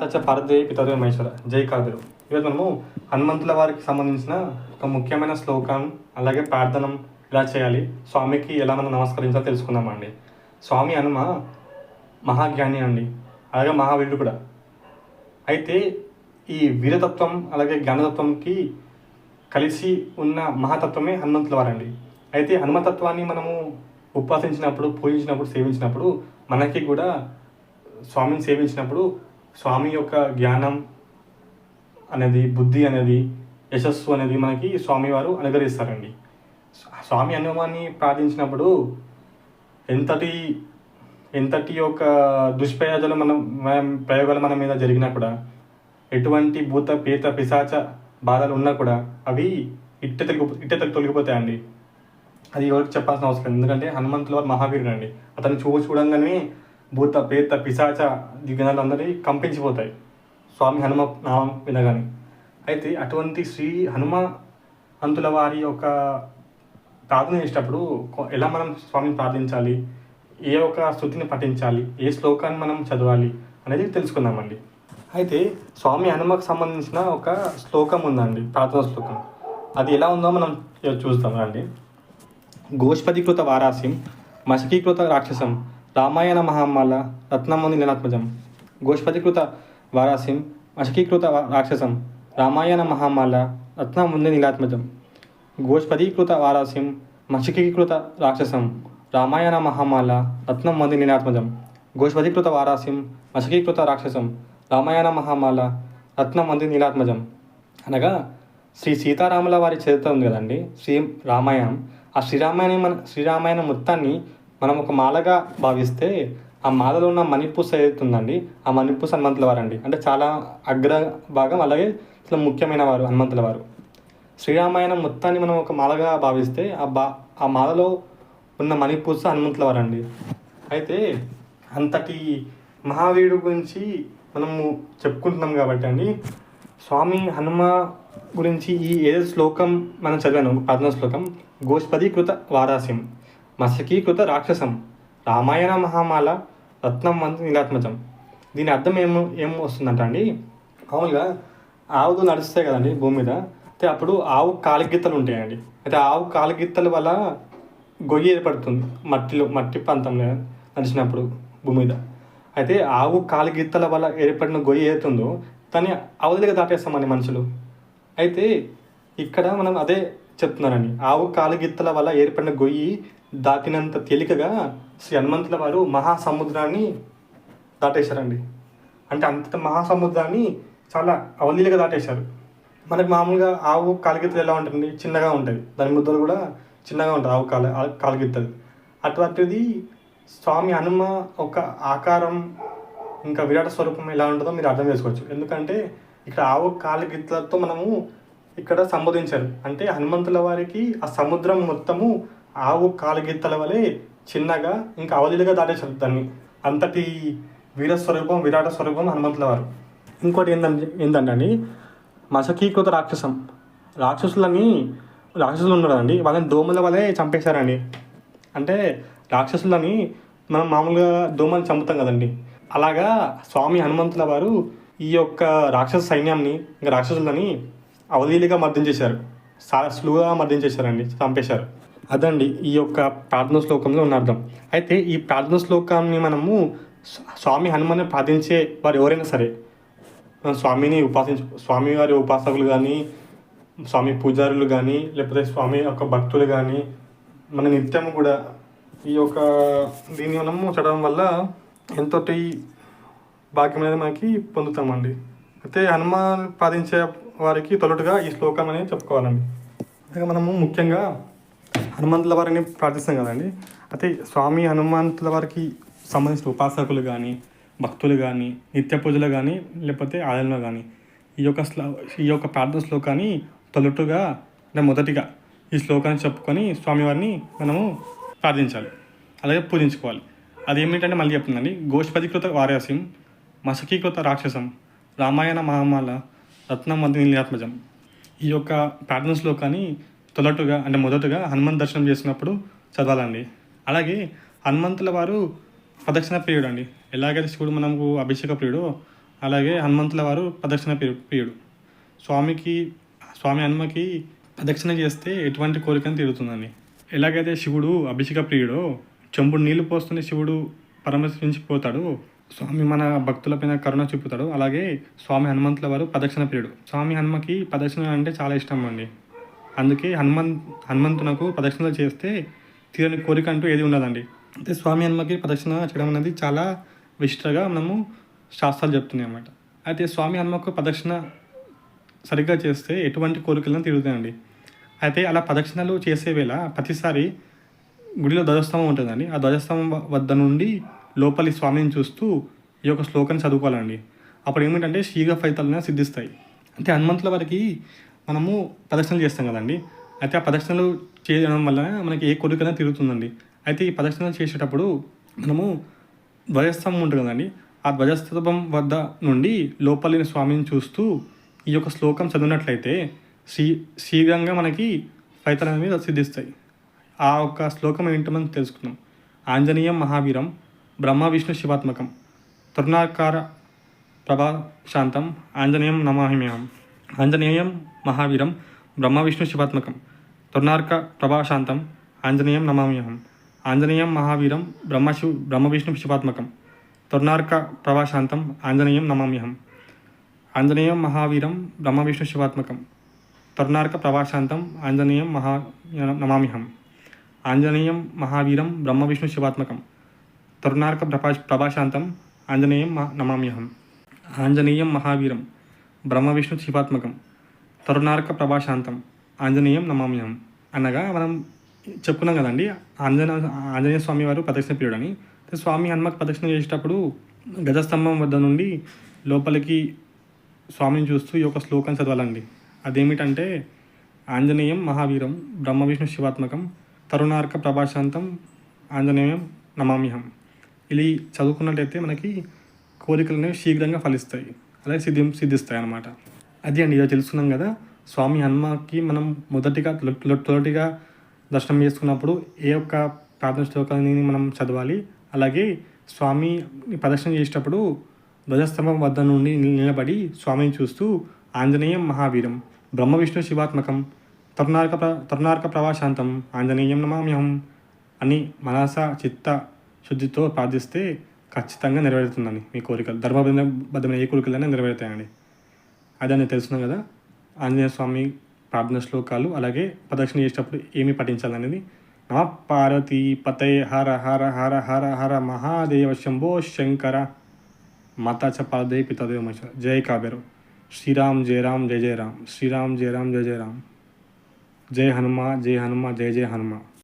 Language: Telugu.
తచ్చ భారతదేవి పితాదే మహేశ్వర. జై కాదురు ఈరోజు మనము హనుమంతుల వారికి సంబంధించిన ఒక ముఖ్యమైన శ్లోకం అలాగే ప్రార్థనం ఎలా చేయాలి. స్వామికి ఎలా మనం నమస్కరించాలో తెలుసుకుందామండి స్వామి హనుమ మహాజ్ఞాని అండి. అలాగే మహావీరుడు కూడా. అయితే ఈ వీరతత్వం అలాగే జ్ఞానతత్వంకి కలిసి ఉన్న మహాతత్వమే హనుమంతుల వారండి. అయితే హనుమతత్వాన్ని మనము ఉపాసించినప్పుడు పూజించినప్పుడు సేవించినప్పుడు మనకి కూడా స్వామిని సేవించినప్పుడు స్వామి యొక్క జ్ఞానం అనేది బుద్ధి అనేది యశస్సు అనేది మనకి స్వామివారు అనుగ్రహిస్తారండి. స్వామి హనుమాన్ని ప్రార్థించినప్పుడు ఎంతటి ఎంతటి యొక్క దుష్ప్రయోజనాలు మనం ప్రయోగాలు మన మీద జరిగినా కూడా ఎటువంటి భూత పీత పిశాచ బాధలు ఉన్నా కూడా అవి ఇట్ట తొలగి ఇట్ట తొలగి- తొలగిపోతాయండి. అది ఎవరికి చెప్పాల్సిన అవసరం ఎందుకంటే హనుమంతుల వారు మహావీరుడు అండి అతను చూపు చూడంగానే భూత పేత పిశాచ దిగ్గనాలు కంపించిపోతాయి. స్వామి హనుమ నామం వినగానే. అయితే అటువంటి శ్రీ హనుమ అంతుల వారి యొక్క ప్రార్థన చేసేటప్పుడు ఎలా మనం స్వామిని ప్రార్థించాలి? ఏ ఒక స్థుతిని పఠించాలి? ఏ శ్లోకాన్ని మనం చదవాలి? అనేది తెలుసుకుందామండి. అయితే స్వామి హనుమకు సంబంధించిన ఒక శ్లోకం ఉందండి ప్రార్థన శ్లోకం. అది ఎలా ఉందో మనం చూస్తాం రండి. గోష్పదీకృత వారాసిం మసకీకృత రాక్షసం రామాయణ మహామాల రత్నముని నినాత్మజం గోష్పతికృత వారాసిం అశకీకృత రాక్షసం రామాయణ మహామాల రత్నముంది నీలాత్మజం గోష్పదీకృత వారాసిం మశకీకృత రాక్షసం రామాయణ మహామాల రత్నం మంది నీలాత్మజం గోష్పదీకృత వారాసిం మశకీకృత రాక్షసం రామాయణ మహామాల రత్నం మంది నీలాత్మజం అనగా శ్రీ సీతారాముల వారి చరిత్ర ఉంది కదండి. శ్రీ రామాయణం. ఆ శ్రీరామాయణం మన శ్రీరామాయణం మొత్తాన్ని మనం ఒక మాలగా భావిస్తే ఆ మాలలో ఉన్న మణిపూస ఏదైతుందండి? ఆ మణిపూస హనుమంతుల వారండి అంటే చాలా అగ్ర భాగం అలాగే చాలా ముఖ్యమైన వారు హనుమంతుల వారు శ్రీరామాయణం మొత్తాన్ని మనం ఒక మాలగా భావిస్తే ఆ బా ఆ మాలలో ఉన్న మణిపూస హనుమంతుల వారండి అయితే అంతటి మహావీరుడు గురించి మనము చెప్పుకుంటున్నాం కాబట్టి అండి స్వామి హనుమ గురించి ఈ ఏదో శ్లోకం మనం చదివాను పద్మ శ్లోకం గోష్పదీకృత వారాసిం మసకీకృత రాక్షసం. రామాయణ మహామాల రత్నం మంత్రి నీలాత్మజం. దీని అర్థం ఏమో ఏం వస్తుందంట అండి? మామూలుగా ఆవులు నడుస్తాయి కదండి భూమి మీద. అయితే అప్పుడు ఆవు కాలిగిత్తలు ఉంటాయండి. అయితే ఆవు కాలిగిత్తల వల్ల గొయ్యి ఏర్పడుతుంది మట్టిలో మట్టి ప్రాంతంలో నడిచినప్పుడు భూమి మీద. అయితే ఆవు కాలిగిత్తల వల్ల ఏర్పడిన గొయ్యి ఏతుందో దాన్ని అవధిగా దాటేస్తామండి మనుషులు. అయితే ఇక్కడ మనం అదే చెప్తున్నానండి. ఆవు కాలిగిత్తల వల్ల ఏర్పడిన గొయ్యి దాటినంత తేలికగా శ్రీ హనుమంతుల వారు మహాసముద్రాన్ని దాటేశారండి. అంటే అంత మహాసముద్రాన్ని చాలా అవలీలుగా దాటేశారు. మనకి మామూలుగా ఆవు కాలిగిత్తలు ఎలా ఉంటుంది చిన్నగా ఉంటుంది దాని ముద్దలు కూడా చిన్నగా ఉంటుంది ఆవు కాల కాలిగిత్తలు. అటువంటిది స్వామి హనుమ ఒక ఆకారం ఇంకా విరాట స్వరూపం ఎలా ఉంటుందో మీరు అర్థం చేసుకోవచ్చు. ఎందుకంటే ఇక్కడ ఆవు కాలిగిత్తలతో మనము ఇక్కడ సంబోధించారు. అంటే హనుమంతుల వారికి ఆ సముద్రం మొత్తము ఆవు కాలిగిత్తల వలె చిన్నగా ఇంకా అవధిలుగా దాటే దాన్ని. అంతటి వీర స్వరూపం విరాట స్వరూపం హనుమంతుల వారు. ఇంకోటి ఏంటంటే ఏంటంటే అండి? మసకీకృత రాక్షసం. రాక్షసులని రాక్షసులు ఉన్నారండి వాళ్ళని దోమల వలె చంపేశారండి. అంటే రాక్షసులని మనం మామూలుగా దోమలు చంపుతాం కదండి. అలాగా స్వామి హనుమంతుల వారు ఈ యొక్క రాక్షస సైన్యాన్ని ఇంకా రాక్షసులని అవలీలుగా మర్దించేశారు. చాలా సులువుగా మర్దించేశారండి చంపేశారు. అదండి ఈ యొక్క ప్రార్థన శ్లోకంలో ఉన్న అర్థం. అయితే ఈ ప్రార్థన శ్లోకాన్ని మనము స్వామి హనుమాన్ని ప్రార్థించే వారు ఎవరైనా సరే మన స్వామిని ఉపాసించు స్వామి వారి ఉపాసకులు కానీ స్వామి పూజారులు కానీ లేకపోతే స్వామి యొక్క భక్తులు కానీ మన నిత్యం కూడా ఈ యొక్క దీన్ని మనము చదవడం వల్ల ఎంతటి భాగ్యం అనేది మనకి పొందుతామండి. అయితే హనుమాన్ ప్రార్థించే వారికి తొలటుగా ఈ శ్లోకం అనేది చెప్పుకోవాలండి. మనము ముఖ్యంగా హనుమంతుల వారిని ప్రార్థిస్తాం కదండి. అయితే స్వామి హనుమంతుల వారికి సంబంధించిన ఉపాసకులు కానీ భక్తులు కానీ నిత్య పూజలు కానీ లేకపోతే ఆలయంలో కానీ ఈ యొక్క శ్లో ఈ యొక్క ప్రార్థన శ్లోకాన్ని తొలుటుగా అంటే మొదటిగా ఈ శ్లోకాన్ని చెప్పుకొని స్వామివారిని మనము ప్రార్థించాలి. అలాగే పూజించుకోవాలి. అది ఏమిటంటే మళ్ళీ చెప్తుందండి గోష్పతికృత వార్యాసిం మసకీకృత రాక్షసం రామాయణ మహామాల రత్నం మధ్య నీలాత్మజం ఈ యొక్క ప్రార్థన శ్లోకాన్ని తొలటుగా అంటే మొదటగా హనుమంత్ దర్శనం చేసినప్పుడు చదవాలండి. అలాగే హనుమంతుల వారు ప్రదక్షిణ ప్రియుడు అండి ఎలాగైతే శివుడు మనకు అభిషేక ప్రియుడు అలాగే హనుమంతుల వారు ప్రదక్షిణ ప్రియుడు. స్వామికి స్వామి హనుమకి ప్రదక్షిణ చేస్తే ఎటువంటి కోరికను తీరుతుందండి. ఎలాగైతే శివుడు అభిషేక ప్రియుడో చెంబుడు నీళ్ళు పోస్తున్న శివుడు పరమశించిపోతాడు స్వామి మన భక్తులపైన కరుణ చూపుతాడు అలాగే స్వామి హనుమంతుల వారు ప్రదక్షిణ ప్రియుడు. స్వామి హనుమకి ప్రదక్షిణ అంటే చాలా ఇష్టం అండి. అందుకే హనుమన్ హనుమంతునకు ప్రదక్షిణలు చేస్తే తీరని కోరిక అంటూ ఏది ఉండదండి. అయితే స్వామి హనుమకి ప్రదక్షిణ చేయడం అనేది చాలా విశిష్టగా మనము శాస్త్రాలు చెప్తున్నాయి అన్నమాట. అయితే స్వామి హనుమకు ప్రదక్షిణ సరిగ్గా చేస్తే ఎటువంటి కోరికలను తీరుతాయండి. అయితే అలా ప్రదక్షిణలు చేసే వేళ ప్రతిసారి గుడిలో ధ్వజస్తంభం ఉంటుందండి. ఆ ధ్వజస్తంభం వద్ద నుండి లోపలి స్వామిని చూస్తూ ఈ యొక్క శ్లోకాన్ని చదువుకోవాలండి. అప్పుడు ఏమిటంటే శీఘ్ర ఫలితాలను సిద్ధిస్తాయి. అంటే హనుమంతుల వారికి మనము ప్రదక్షిణలు చేస్తాం కదండి. అయితే ఆ ప్రదక్షిణలు చేయడం వల్ల మనకి ఏ కోరికైనా తిరుగుతుందండి అయితే ఈ ప్రదక్షిణలు చేసేటప్పుడు మనము ధ్వజస్తంభం ఉంటుంది కదండి. ఆ ధ్వజస్తంభం వద్ద నుండి లోపలిని స్వామిని చూస్తూ ఈ యొక్క శ్లోకం చదివినట్లయితే శ్రీ శీఘ్రంగా మనకి ఫలితాలు అనేవి సిద్ధిస్తాయి. ఆ ఒక్క శ్లోకం ఏంటో మనం తెలుసుకుందాం. ఆంజనేయం మహావీరం బ్రహ్మ విష్ణు శివాత్మకం తరుణాకార ప్రభా శాంతం ఆంజనేయం నమాహిమ్యహం ఆంజనేయం మహావీరం బ్రహ్మ విష్ణు శివాత్మకం తరుణార్క ప్రభాశాంతం ఆంజనేయం నమామ్యహం ఆంజనేయం మహావీరం బ్రహ్మ శివ బ్రహ్మ విష్ణు శివాత్మకం తరుణార్క ప్రభాశాంతం ఆంజనేయం నమామ్యహం ఆంజనేయం మహావీరం బ్రహ్మ విష్ణు శివాత్మకం తరుణార్క ప్రభాశాంతం ఆంజనేయం మహా నమామ్యహం తరుణార్క ప్రభాశాంతం. ఆంజనేయం నమామ్యం. అనగా మనం చెప్పుకున్నాం కదండి ఆంజన ఆంజనేయ స్వామి వారు ప్రదక్షిణ ప్రియుడని స్వామి హనుమకు ప్రదక్షిణ చేసేటప్పుడు గజస్తంభం వద్ద నుండి లోపలికి స్వామిని చూస్తూ ఈ యొక్క శ్లోకం చదవాలండి. అదేమిటంటే ఆంజనేయం మహావీరం బ్రహ్మ విష్ణు శివాత్మకం తరుణార్క ప్రభాశాంతం ఆంజనేయం నమామ్యహం. ఇది చదువుకున్నట్టయితే మనకి కోరికలు అనేవి శీఘ్రంగా ఫలిస్తాయి. అలాగే సిద్ధి సిద్ధిస్తాయి అన్నమాట అది అండి ఇదో తెలుసుకున్నాం కదా. స్వామి హనుమకి మనం మొదటిగా తొలటిగా దర్శనం చేసుకున్నప్పుడు ఏ ఒక్క ప్రార్థన శ్లోకాన్ని మనం చదవాలి. అలాగే స్వామి ప్రదర్శన చేసేటప్పుడు ధ్వజస్తంభం వద్ద నుండి నిలబడి స్వామిని చూస్తూ ఆంజనేయం మహావీరం బ్రహ్మ విష్ణు శివాత్మకం తరుణార్క ప్ర తరుణార్క ప్రవాశాంతం ఆంజనేయం నమామ్యహం అని మనస చిత్త శుద్ధితో ప్రార్థిస్తే ఖచ్చితంగా నెరవేరుతుందండి మీ కోరికలు. ధర్మబద్ధమైన ఏ కోరికలైనా నెరవేరుతాయండి. అదని తెలుసున్నాం కదా. ఆంజనేయ స్వామి ప్రార్థన శ్లోకాలు అలాగే ప్రదక్షిణ చేసేటప్పుడు ఏమి పఠించాలనేది. నమ పార్వతీ పతయ హర హర హర హర హర మహాదేవ శంభో శంకర. మాతా చ పాదే పితాదేవ జయ కాబేరు శ్రీరామ్ జయ రామ్ జయ జయ రామ్. శ్రీరామ్ జయ రామ్ జయ జయ రామ్. జయ హనుమ జయ హనుమ జయ జయ హనుమ.